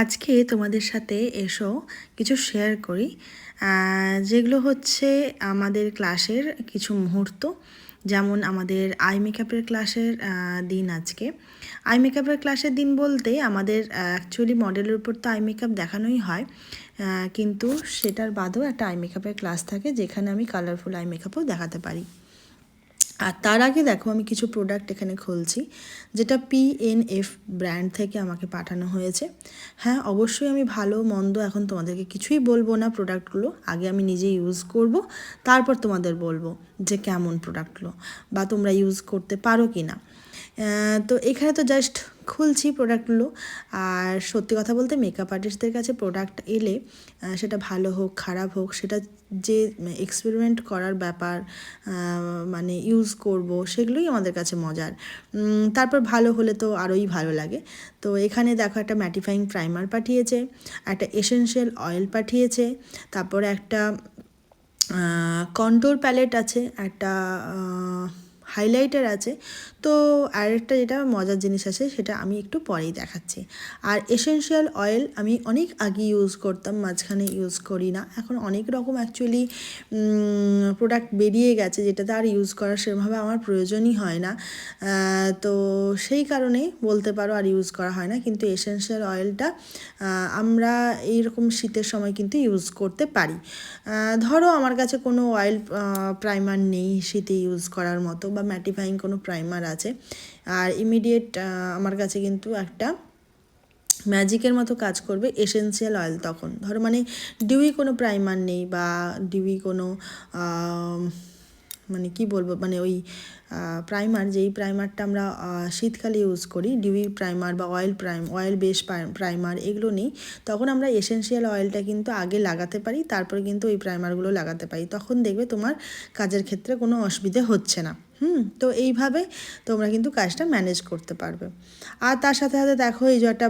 আজকে তোমাদের সাথে এসো, কিছু শেয়ার করি। যেগুলো হচ্ছে আমাদের ক্লাসের কিছু মুহূর্ত, যেমন আমাদের আই মেকআপের ক্লাসের দিন আজকে। আই মেকআপের ক্লাসের দিন বলতে আমাদের অ্যাকচুয়ালি মডেলের উপর তো আই মেকআপ দেখানোই হয় কিন্তু সেটার বাদেও একটা আই মেকআপের ক্লাস থাকে, যেখানে আমি কালারফুল আই মেকআপও দেখাতে পারি। আর তার আগে দেখো, আমি কিছু প্রোডাক্ট এখানে খুলছি, যেটা পিএনএফ ব্র্যান্ড থেকে আমাকে পাঠানো হয়েছে। হ্যাঁ অবশ্যই আমি ভালো, মন্দ এখন তোমাদেরকে কিছুই বলব না প্রোডাক্টগুলো আগে আমি নিজে ইউজ করব, তারপর তোমাদের বলব যে কেমন প্রোডাক্টগুলো বা তোমরা ইউজ করতে পারো কি না তো এখানে তো জাস্ট খুলছি প্রোডাক্টগুলো আর সত্যি কথা বলতে মেকআপ আর্টিস্টদের কাছে প্রোডাক্ট এলে সেটা ভালো হোক, খারাপ হোক, সেটা যে এক্সপেরিমেন্ট করার ব্যাপার মানে ইউজ করব, সেগুলোই আমাদের কাছে মজার। তারপর ভালো হলে তো আরোই ভালো লাগে। তো এখানে দেখো একটা ম্যাটিফাইং প্রাইমার পাঠিয়েছে, একটা এসেনশিয়াল অয়েল পাঠিয়েছে, তারপর একটা কন্ট্রোল প্যালেট আছে, একটা হাইলাইটার আছে। তো আরেকটা যেটা মজার জিনিস আছে, সেটা আমি একটু পরেই দেখাচ্ছি। আর এসেনশিয়াল অয়েল আমি অনেক আগে ইউজ করতাম, মাঝখানে ইউজ করি না এখন অনেক রকম অ্যাকচুয়ালি প্রোডাক্ট বেরিয়ে গেছে, যেটাতে আর ইউজ করার সেরকমভাবে আমার প্রয়োজনই হয় না। তো সেই কারণেই বলতে পারো আর ইউজ করা হয় না। কিন্তু এসেনশিয়াল অয়েলটা আমরা এইরকম শীতের সময় কিন্তু ইউজ করতে পারি। ধরো আমার কাছে কোনো অয়েল প্রাইমার নেই শীতে ইউজ করার মতো। বা ম্যাটিফাইং কোনো প্রাইমার আছে। আর ইমিডিয়েট আমার কাছে কিন্তু একটা ম্যাজিকের মতো কাজ করবে এসেন্সিয়াল অয়েল তখন। ধরো মানে ডিউই কোনো প্রাইমার নেই বা ডিউই কোনো মানে কি বলব মানে ওই প্রাইমার যেই প্রাইমারটা আমরা শীতকালে ইউজ করি ডিউই প্রাইমার বা oil prime oil base primer এগুলো নেই, তখন আমরা এসেন্সিয়াল অয়েলটা কিন্তু আগে লাগাতে পারি, তারপরে কিন্তু ওই প্রাইমারগুলো লাগাতে পারি। তখন দেখবে তোমার কাজের ক্ষেত্রে কোনো অসুবিধে হচ্ছে না, হুম? তো এইভাবে তোমরা কিন্তু কাজটা ম্যানেজ করতে পারবে। আর তার সাথে সাথে দেখো এই যে একটা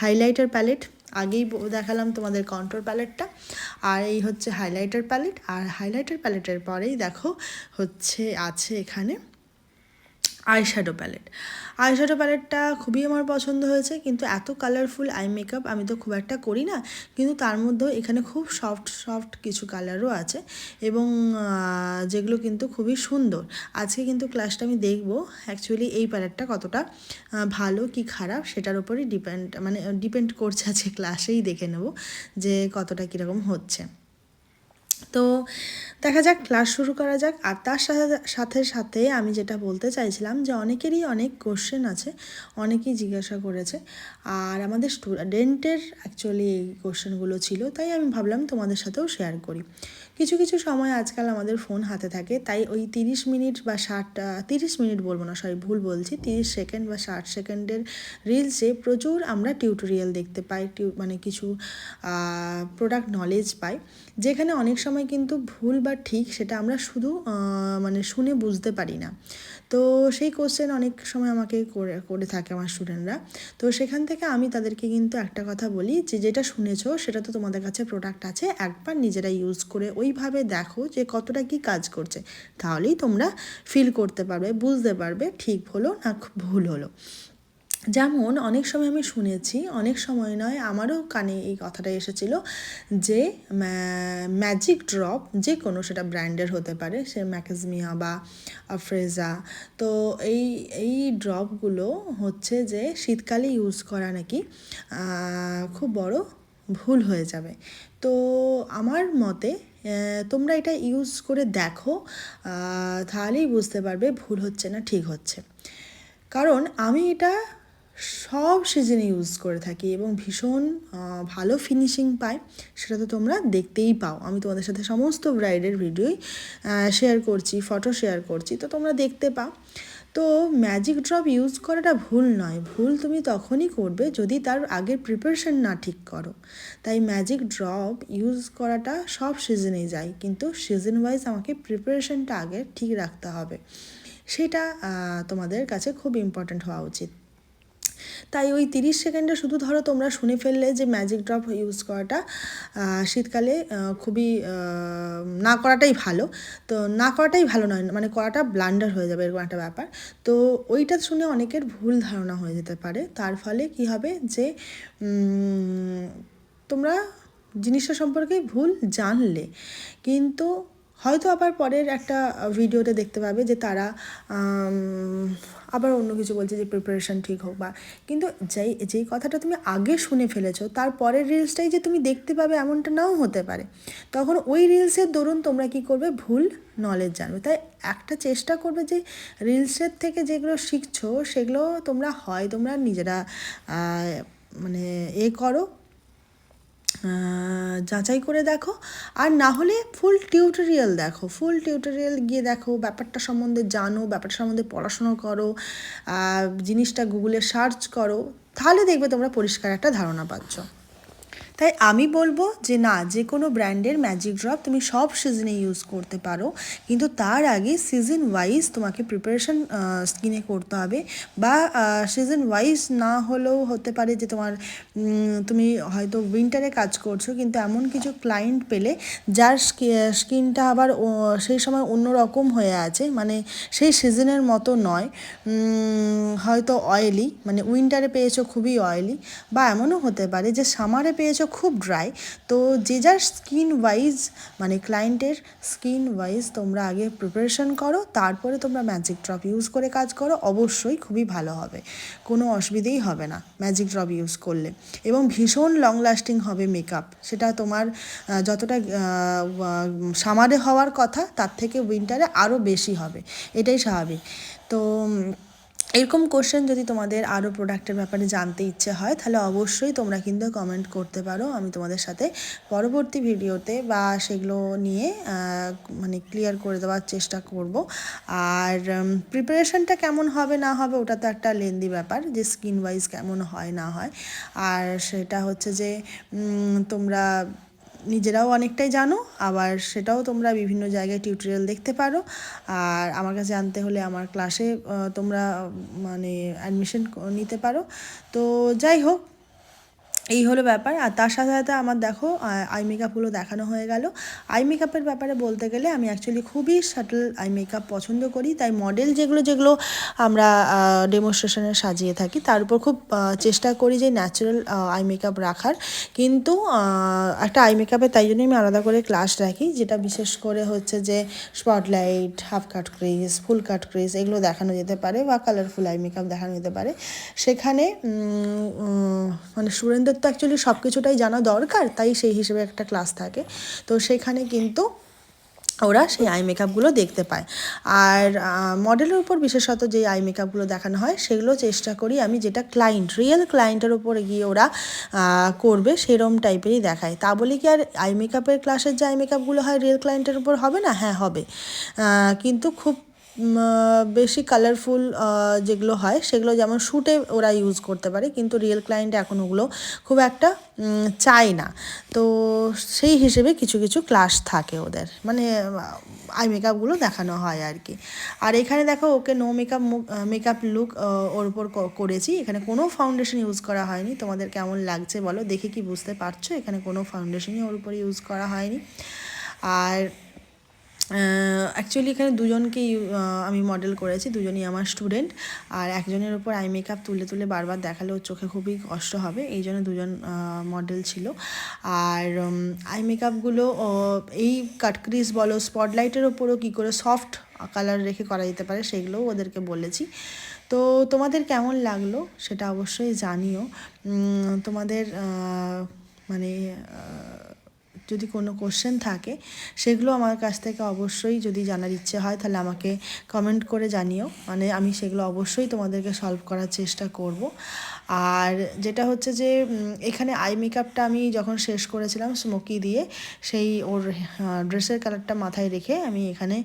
হাইলাইটার প্যালেট আগেই দেখালাম তোমাদের কন্ট্রোল প্যালেটটা আর এই হচ্ছে হাইলাইটার প্যালেট আর হাইলাইটার প্যালেটের পরেই দেখো হচ্ছে আছে এখানে আইশ্যাডো প্যালেট আইশ্যাডো প্যালেটটা খুবই আমার পছন্দ হয়েছে, কিন্তু এত কালারফুল আই মেকআপ আমি তো খুব একটা করি না, কিন্তু তার মধ্যেও এখানে খুব সফট সফট কিছু কালারও আছে এবং যেগুলো কিন্তু খুবই সুন্দর। আজকে কিন্তু ক্লাসটা আমি দেখব অ্যাকচুয়ালি এই প্যালেটটা কতটা ভালো কি খারাপ সেটার উপরই ডিপেন্ড মানে ডিপেন্ড করছে আজকে ক্লাসেই দেখে নেব যে কতটা কীরকম হচ্ছে। তো দেখা যাক ক্লাস শুরু করা যাক। আর তার সাথে সাথে আমি যেটা বলতে চাইছিলাম যে অনেকেরই অনেক কোশ্চেন আছে, অনেকেই জিজ্ঞাসা করেছে। আর আমাদের স্টুডেন্টের অ্যাকচুয়ালি এই কোশ্চেনগুলো ছিল, তাই আমি ভাবলাম তোমাদের সাথেও শেয়ার করি। কিছু কিছু সময় আজকাল আমাদের ফোন হাতে থাকে, তাই ওই তিরিশ মিনিট বা ষাট তিরিশ মিনিট বলব না সরি ভুল বলছি, তিরিশ সেকেন্ড বা ষাট সেকেন্ডের রিলসে প্রচুর আমরা টিউটোরিয়াল দেখতে পাই মানে কিছু প্রোডাক্ট নলেজ পাই, যেখানে অনেক সময় কিন্তু ভুল বা ঠিক সেটা আমরা শুধু মানে শুনে বুঝতে পারি না। তো সেই কোশ্চেন অনেক সময় আমাকে করে করে থাকে আমার স্টুডেন্টরা তো সেখান থেকে আমি তাদেরকে কিন্তু একটা কথা বলি যে, যেটা শুনেছো সেটা তো তোমাদের কাছে প্রোডাক্ট আছে, একবার নিজেরা ইউজ করে ওইভাবে দেখো যে কতটা কি কাজ করছে। তাহলেই তোমরা ফিল করতে পারবে, বুঝতে পারবে ঠিক হলো না ভুল হলো। যেমন অনেক সময় আমি শুনেছি, অনেক সময় নয়, আমারও কানে এই কথাটা এসেছিল যে ম্যাজিক ড্রপ যে কোনো সেটা ব্র্যান্ডের হতে পারে, সে ম্যাকাজমিয়া বা ফ্রেজা তো এই এই ড্রপগুলো হচ্ছে যে শীতকালে ইউজ করা নাকি খুব বড় ভুল হয়ে যাবে। তো আমার মতে তোমরা এটা ইউজ করে দেখো তাহলেই বুঝতে পারবে ভুল হচ্ছে না ঠিক হচ্ছে। কারণ আমি এটা সব সিজনে ইউজ করে থাকি এবং ভীষণ ভালো ফিনিশিং পায় সেটা তো তোমরা দেখতেই পাও। আমি তোমাদের সাথে সমস্ত ব্রাইডের ভিডিওই শেয়ার করছি ফটো শেয়ার করছি। তো তোমরা দেখতে পাও। তো ম্যাজিক ড্রপ ইউজ করাটা ভুল নয়। ভুল তুমি তখনই করবে যদি তার আগের প্রিপারেশন না ঠিক করো। তাই ম্যাজিক ড্রপ ইউজ করাটা সব সিজনেই যায়। কিন্তু সিজন ওয়াইজ আমাকে প্রিপারেশনটা আগে ঠিক রাখতে হবে। সেটা তোমাদের কাছে খুব ইম্পর্ট্যান্ট হওয়া উচিত। তাই ওই তিরিশ সেকেন্ডে শুধু ধরো তোমরা শুনে ফেললে যে ম্যাজিক ড্রপ ইউজ করাটা শীতকালে খুবই না করাটাই ভালো। তো না করাটাই ভালো নয় মানে করাটা ব্লান্ডার হয়ে যাবে এরকম একটা ব্যাপার। তো ওইটা শুনে অনেকের ভুল ধারণা হয়ে যেতে পারে। তার ফলে কি হবে যে তোমরা জিনিসটা সম্পর্কে ভুল জানলে। কিন্তু হয়তো আবার পরের একটা ভিডিওতে দেখতে পাবে যে তারা আবার অন্য কিছু বলছে যে প্রিপারেশন ঠিক হোক বা, কিন্তু যেই যেই কথাটা তুমি আগে শুনে ফেলেছো, তার পরের রিলসটাই যে তুমি দেখতে পাবে এমনটা নাও হতে পারে। তখন ওই রিলসের দরুন তোমরা কি করবে? ভুল নলেজ জানবে। তাই একটা চেষ্টা করবে যে রিলসের থেকে যেগুলো শিখছো, সেগুলো তোমরা হয়, তোমরা নিজেরা মানে এ করো যাচাই করে দেখো। আর না হলে ফুল টিউটোরিয়াল দেখো। ফুল টিউটোরিয়াল গিয়ে দেখো, ব্যাপারটা সম্বন্ধে জানো, ব্যাপারটা সম্বন্ধে পড়াশুনো করো জিনিসটা গুগলে সার্চ করো, তাহলে দেখবে তোমরা পরিষ্কার একটা ধারণা পাচ্ছ। তাই আমি বলব যে না, যে কোনো ব্র্যান্ডের ম্যাজিক ড্রপ তুমি সব সিজনে ইউজ করতে পারো। কিন্তু তার আগে সিজন ওয়াইজ তোমাকে প্রিপারেশন স্কিনে করতে হবে। বা সিজন ওয়াইজ না হলেও হতে পারে যে তোমার তুমি হয়তো উইন্টারে কাজ করছ, কিন্তু এমন কিছু ক্লায়েন্ট পেলে যার স্কিনটা আবার সেই সময় অন্য রকম হয়ে আছে। মানে সেই সিজনের মতো নয়। হয়তো অয়েলি মানে উইন্টারে পেয়েছ খুবই অয়েলি বা এমনও হতে পারে যে সামারে পেয়েছ খুব ড্রাই তো যে যার স্কিন ওয়াইজ মানে ক্লায়েন্টের স্কিন ওয়াইজ তোমরা আগে প্রিপারেশন করো, তারপরে তোমরা ম্যাজিক ড্রপ ইউজ করে কাজ করো, অবশ্যই খুবই ভালো হবে। কোনো অসুবিধেই হবে না ম্যাজিক ড্রপ ইউজ করলে। এবং ভীষণ লং লাস্টিং হবে মেকআপ সেটা তোমার যতটা সামারে হওয়ার কথা, তার থেকে উইন্টারে আরও বেশি হবে। এটাই স্বাভাবিক। তো এরকম কোশ্চেন যদি তোমাদের আরও প্রোডাক্টের ব্যাপারে জানতে ইচ্ছে হয়, তাহলে অবশ্যই তোমরা কিন্তু কমেন্ট করতে পারো। আমি তোমাদের সাথে পরবর্তী ভিডিওতে বা সেগুলো নিয়ে মানে ক্লিয়ার করে দেওয়ার চেষ্টা করব। আর প্রিপারেশনটা কেমন হবে, না হবে, ওটা তো একটা লেন্দি ব্যাপার যে স্কিন ওয়াইজ কেমন হয়, না হয়। আর সেটা হচ্ছে যে তোমরা নিজেরাও অনেকটাই জানো, আবার সেটাও তোমরা বিভিন্ন জায়গায় টিউটোরিয়াল দেখতে পারো। আর আমার কাছে জানতে হলে আমার ক্লাসে তোমরা মানে অ্যাডমিশন নিতে পারো। তো যাই হোক এই হলো ব্যাপার। আর তার সাথে সাথে আমার দেখো আই মেকআপগুলো দেখানো হয়ে গেল। আই মেকআপের ব্যাপারে বলতে গেলে আমি অ্যাকচুয়ালি খুবই শাটল আই মেকআপ পছন্দ করি। তাই মডেল যেগুলো যেগুলো আমরা ডেমনস্ট্রেশনে সাজিয়ে থাকি, তার উপর খুব চেষ্টা করি যে ন্যাচারাল আই মেকআপ রাখার। কিন্তু একটা আই মেকআপে তাই জন্যই আমি আলাদা করে ক্লাস রাখি, যেটা বিশেষ করে হচ্ছে যে spotlight half cut crease full cut crease এগুলো দেখানো যেতে পারে বা কালারফুল আই মেকআপ দেখানো যেতে পারে। সেখানে মানে স্টুডেন্টদের তো অ্যাকচুয়ালি সব কিছুটাই জানা দরকার, তাই সেই হিসেবে একটা ক্লাস থাকে। তো সেখানে কিন্তু ওরা সেই আই মেকআপগুলো দেখতে পায়। আর মডেলের উপর বিশেষত যে আই মেকআপগুলো দেখানো হয়, সেগুলো চেষ্টা করি আমি যেটা ক্লায়েন্ট রিয়েল ক্লায়েন্টের উপরে গিয়ে ওরা করবে, সেরম টাইপেরই দেখায়। তা বলে কি আর আই মেকআপের ক্লাসের যে আই মেকআপগুলো হয় রিয়েল ক্লায়েন্টের উপর হবে না? হ্যাঁ হবে। কিন্তু খুব বেশি কালারফুল যেগুলো হয়, সেগুলো যেমন শ্যুটে ওরা ইউজ করতে পারে, কিন্তু রিয়েল ক্লায়েন্ট এখন ওগুলো খুব একটা চায় না। তো সেই হিসেবে কিছু কিছু ক্লাস থাকে ওদের। মানে আই মেকআপগুলো দেখানো হয় আর কি। আর এখানে দেখো, okay no makeup makeup look ওর উপর করেছি। এখানে কোনো ফাউন্ডেশন ইউজ করা হয়নি। তোমাদের কেমন লাগছে বলো? দেখে কি বুঝতে পারছ? এখানে কোনো ফাউন্ডেশনই ওর উপর ইউজ করা হয়নি। আর অ্যাকচুয়ালি এখানে দুজনকে আমি মডেল করেছি, দুজনই আমার স্টুডেন্ট আর একজনের উপর আই মেকআপ তুলে তুলে বারবার দেখালে ওর চোখে খুবই কষ্ট হবে, এই জন্য দুজন মডেল ছিল। আর আই মেকআপগুলো এই কাটক্রিজ বলো স্পটলাইটের ওপরও কী করে সফট কালার রেখে করা যেতে পারে, সেগুলোও ওদেরকে বলেছি। তো তোমাদের কেমন লাগল সেটা অবশ্যই জানিও। তোমাদের মানে যদি কোনো কোশ্চেন থাকে, সেগুলো আমার কাছ থেকে অবশ্যই যদি জানার ইচ্ছে হয়, তাহলে আমাকে কমেন্ট করে জানিও। মানে আমি সেগুলো অবশ্যই তোমাদেরকে সলভ করার চেষ্টা করব। আর যেটা হচ্ছে যে এখানে আই মেকআপটা আমি যখন শেষ করেছিলাম স্মোকি দিয়ে, সেই ওর ড্রেসের কালারটা মাথায় রেখে আমি এখানে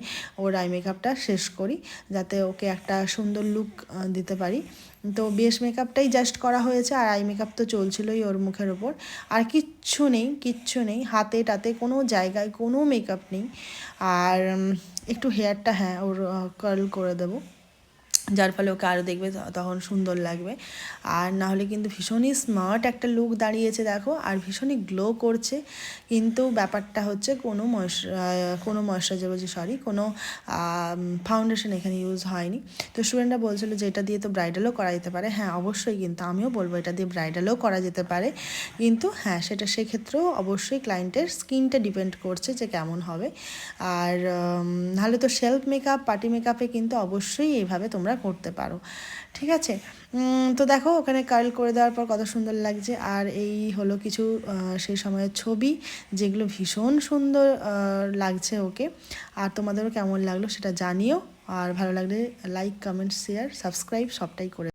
ওর আই মেকআপটা শেষ করি, যাতে ওকে একটা সুন্দর লুক দিতে পারি। তো বেশ মেকআপটাই জাস্ট করা হয়েছে আর আই মেকআপ তো চলছিলই ওর মুখের ওপর আর কিচ্ছু নেই কিচ্ছু নেই, হাতে টাতে কোনো জায়গায় কোনো মেকআপ নেই। আর একটু হেয়ারটা হ্যাঁ ওর কার্ল করে দেবো। যার ফলে ওকে আরও দেখবে তখন সুন্দর লাগবে। আর না হলে কিন্তু ভীষণই স্মার্ট একটা লুক দাঁড়িয়েছে, দেখো। আর ভীষণই গ্লো করছে। কিন্তু ব্যাপারটা হচ্ছে কোনো ময়শ্চার কোনো ময়শ্চারাইজার বলছি সরি কোনো ফাউন্ডেশন এখানে ইউজ হয়নি। তো স্টুডেন্টরা বলছিল যে, এটা দিয়ে তো ব্রাইডালও করা যেতে পারে। হ্যাঁ অবশ্যই কিন্তু আমিও বলব এটা দিয়ে ব্রাইডালও করা যেতে পারে। কিন্তু হ্যাঁ সেটা সেক্ষেত্রেও অবশ্যই ক্লায়েন্টের স্কিনটা ডিপেন্ড করছে যে, কেমন হবে। আর নাহলে তো সেলফ মেকআপ পার্টি মেকআপে কিন্তু অবশ্যই এইভাবে তোমরা করতে পারো। ঠিক আছে? তো দেখো, ওখানে কার্ল করে দেওয়ার পর কত সুন্দর লাগছে। আর এই হলো কিছু সেই সময়ের ছবি, যেগুলো ভীষণ সুন্দর লাগছে ওকে। আর তোমাদেরও কেমন লাগল সেটা জানিও। আর ভালো লাগলে লাইক কমেন্ট শেয়ার সাবস্ক্রাইব সবটাই করে